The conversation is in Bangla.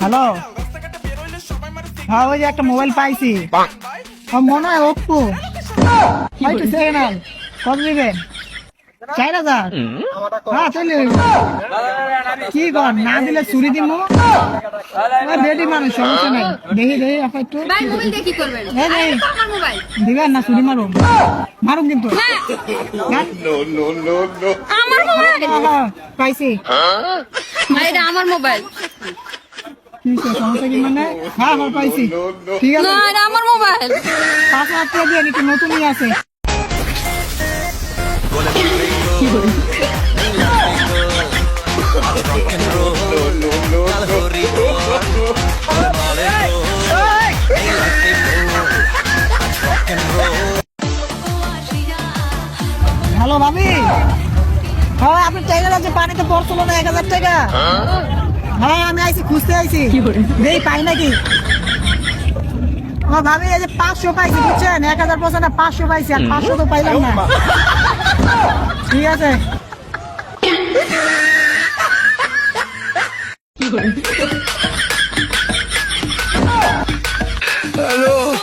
হ্যালো হ্যাঁ ওই যে একটা মোবাইল পাইছি। মনে হয় ওপ্পো হয়তো সেকেন্ড হ্যান্ড কত দিবেন চার হাজার হ্যাঁ চলে কি কর না দিলে চুরি দিব বেটি মানুষ সমস্যা নাই। দেখি দেখি আপা একটু। দিবেন না চুরি মারুন মারুন কিন্তু। হ্যাঁ, আমার মোবাইল? হ্যাঁ, পাইছি। আমার মোবাইল। কি হয়েছে, সমস্যা কি মানে? হ্যাঁ হ্যাঁ পাইছি। ঠিক আছে। না আমার মোবাইল। পাঁচ হাজার টাকা দিয়ে একটু নতুনই আছে। হ্যালো ভাবি। হ্যাঁ আপনি টাইগার আছে পানিতে পড়ছিল না এক হাজার টাকা। হ্যাঁ আমি আইছি খুঁজতে আইছি। দেই পাই নাকি? ও ভাবি এই যে পাঁচশো পাইছি বুঝছেন? এক হাজার পয়সা না পাঁচশো পাইছি আর পাঁচশো তো পাইলাম না। ঠিক আছে Hello.